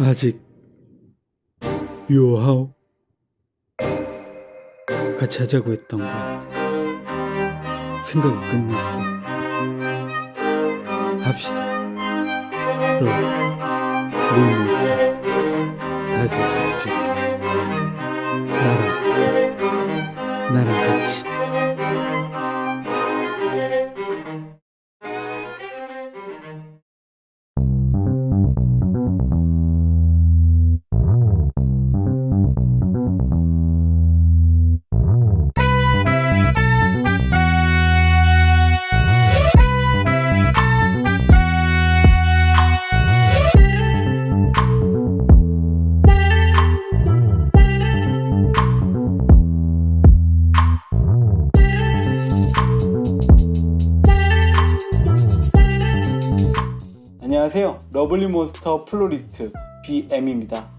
아직 요하오 같이 하자고 했던 거 생각이 끝났어. 합시다. 로 리몬스터 러블리 몬스터 플로리스트 BM입니다.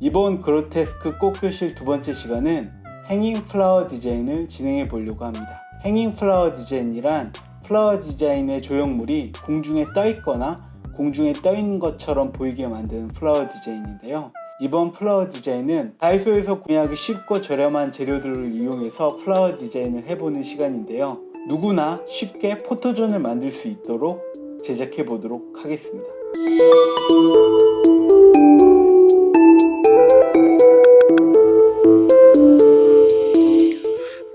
이번 그로테스크 꽃교실 두 번째 시간은 행잉 플라워 디자인을 진행해 보려고 합니다. 행잉 플라워 디자인이란 플라워 디자인의 조형물이 공중에 떠 있거나 공중에 떠 있는 것처럼 보이게 만드는 플라워 디자인인데요. 이번 플라워 디자인은 다이소에서 구매하기 쉽고 저렴한 재료들을 이용해서 플라워 디자인을 해보는 시간인데요. 누구나 쉽게 포토존을 만들 수 있도록 제작해 보도록 하겠습니다.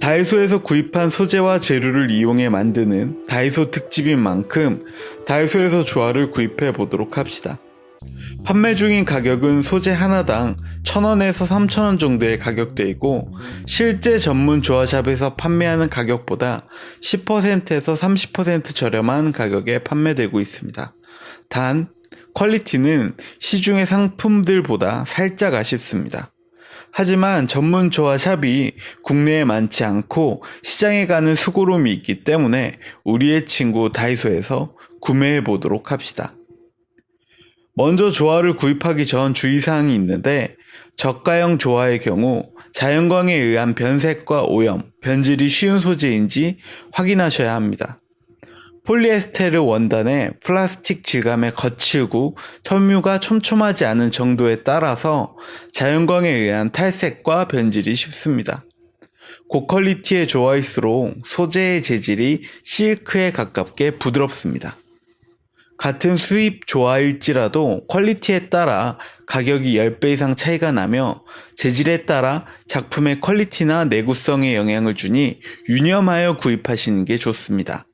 다이소에서 구입한 소재와 재료를 이용해 만드는 다이소 특집인 만큼 다이소에서 조화를 구입해 보도록 합시다. 판매 중인 가격은 소재 하나당 1000원에서 3000원 정도의 가격대이고 실제 전문 조화샵에서 판매하는 가격보다 10%에서 30% 저렴한 가격에 판매되고 있습니다. 단 퀄리티는 시중의 상품들보다 살짝 아쉽습니다. 하지만 전문 조화샵이 국내에 많지 않고 시장에 가는 수고로움이 있기 때문에 우리의 친구 다이소에서 구매해 보도록 합시다. 먼저 조화를 구입하기 전 주의사항이 있는데 저가형 조화의 경우 자연광에 의한 변색과 오염, 변질이 쉬운 소재인지 확인하셔야 합니다. 폴리에스테르 원단의 플라스틱 질감에 거칠고 섬유가 촘촘하지 않은 정도에 따라서 자연광에 의한 탈색과 변질이 쉽습니다. 고퀄리티의 조화일수록 소재의 재질이 실크에 가깝게 부드럽습니다. 같은 수입 조화일지라도 퀄리티에 따라 가격이 10배 이상 차이가 나며 재질에 따라 작품의 퀄리티나 내구성에 영향을 주니 유념하여 구입하시는 게 좋습니다.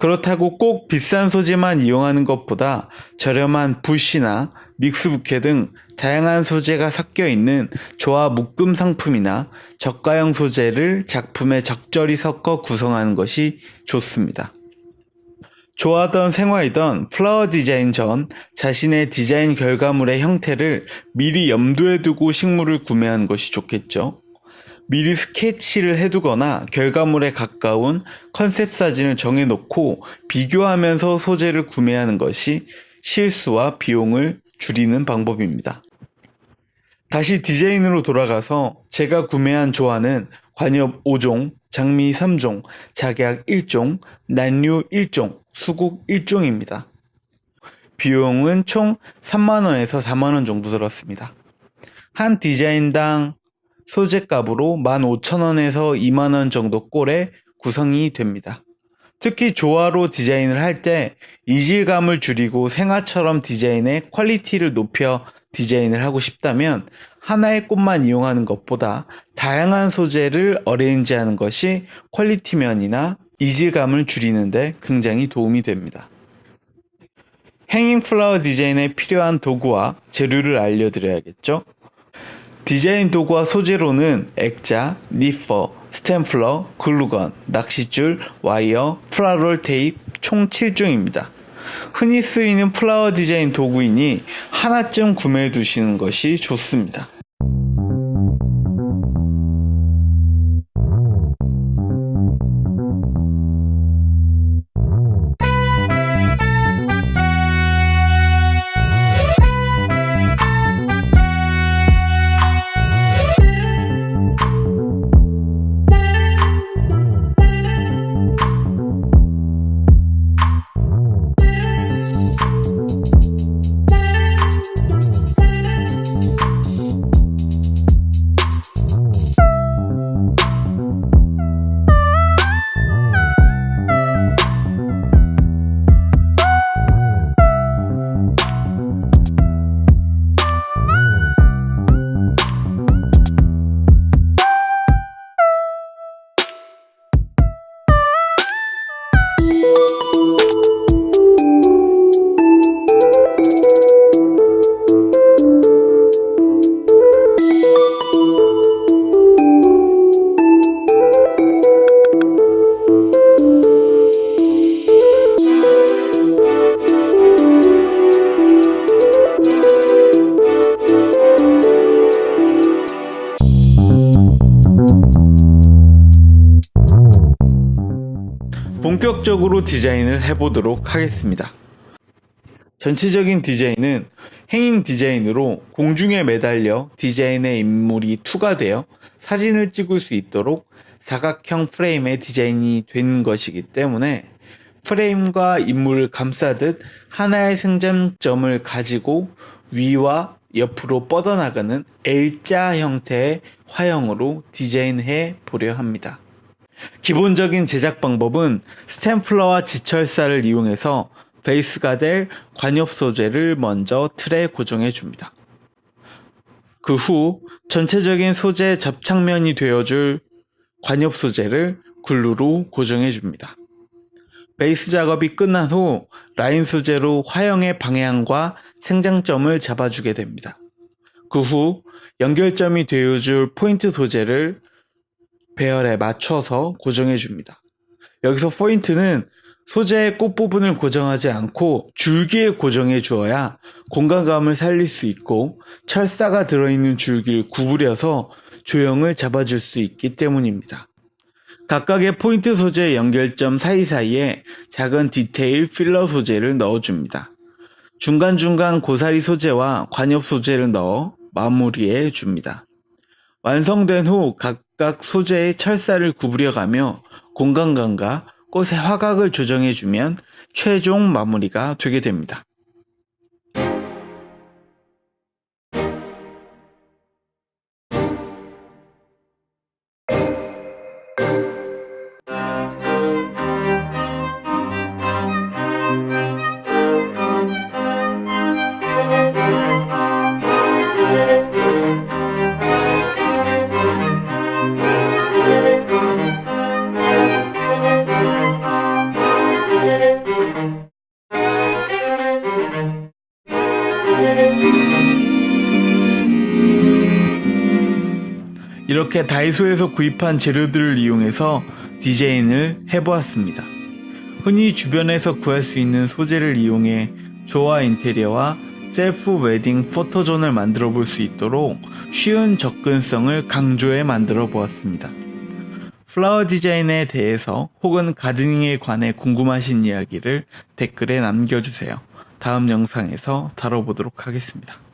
그렇다고 꼭 비싼 소재만 이용하는 것보다 저렴한 붓이나 믹스부케 등 다양한 소재가 섞여 있는 조화 묶음 상품이나 저가형 소재를 작품에 적절히 섞어 구성하는 것이 좋습니다. 좋아하던 생활이던 플라워 디자인 전 자신의 디자인 결과물의 형태를 미리 염두에 두고 식물을 구매하는 것이 좋겠죠. 미리 스케치를 해두거나 결과물에 가까운 컨셉 사진을 정해놓고 비교하면서 소재를 구매하는 것이 실수와 비용을 줄이는 방법입니다. 다시 디자인으로 돌아가서 제가 구매한 조화는 관엽 5종, 장미 3종, 작약 1종, 난류 1종, 수국 1종입니다. 비용은 총 3만원에서 4만원 정도 들었습니다. 한 디자인당 소재값으로 15,000원에서 2만원 정도 꼴에 구성이 됩니다. 특히 조화로 디자인을 할 때 이질감을 줄이고 생화처럼 디자인의 퀄리티를 높여 디자인을 하고 싶다면 하나의 꽃만 이용하는 것보다 다양한 소재를 어레인지하는 것이 퀄리티 면이나 이질감을 줄이는데 굉장히 도움이 됩니다. 행잉 플라워 디자인에 필요한 도구와 재료를 알려드려야겠죠? 디자인 도구와 소재로는 액자, 니퍼, 스탬플러, 글루건, 낚싯줄, 와이어, 플라롤 테이프 총 7종입니다. 흔히 쓰이는 플라워 디자인 도구이니 하나쯤 구매해 두시는 것이 좋습니다. 본격적으로 디자인을 해보도록 하겠습니다. 전체적인 디자인은 행인 디자인으로 공중에 매달려 디자인의 인물이 투과되어 사진을 찍을 수 있도록 사각형 프레임의 디자인이 된 것이기 때문에 프레임과 인물을 감싸듯 하나의 생장점을 가지고 위와 옆으로 뻗어나가는 L자 형태의 화형으로 디자인해 보려 합니다. 기본적인 제작 방법은 스탬플러와 지철사를 이용해서 베이스가 될 관엽 소재를 먼저 틀에 고정해 줍니다. 그 후 전체적인 소재 접착면이 되어줄 관엽 소재를 글루로 고정해 줍니다. 베이스 작업이 끝난 후 라인 소재로 화형의 방향과 생장점을 잡아주게 됩니다. 그 후 연결점이 되어줄 포인트 소재를 배열에 맞춰서 고정해 줍니다. 여기서 포인트는 소재의 꽃 부분을 고정하지 않고 줄기에 고정해 주어야 공간감을 살릴 수 있고 철사가 들어있는 줄기를 구부려서 조형을 잡아줄 수 있기 때문입니다. 각각의 포인트 소재 연결점 사이사이에 작은 디테일 필러 소재를 넣어줍니다. 중간중간 고사리 소재와 관엽 소재를 넣어 마무리해 줍니다. 완성된 후 각 각 소재의 철사를 구부려가며 공간감과 꽃의 화각을 조정해주면 최종 마무리가 되게 됩니다. 이렇게 다이소에서 구입한 재료들을 이용해서 디자인을 해보았습니다. 흔히 주변에서 구할 수 있는 소재를 이용해 조화 인테리어와 셀프 웨딩 포토존을 만들어 볼 수 있도록 쉬운 접근성을 강조해 만들어 보았습니다. 플라워 디자인에 대해서 혹은 가드닝에 관해 궁금하신 이야기를 댓글에 남겨주세요. 다음 영상에서 다뤄보도록 하겠습니다.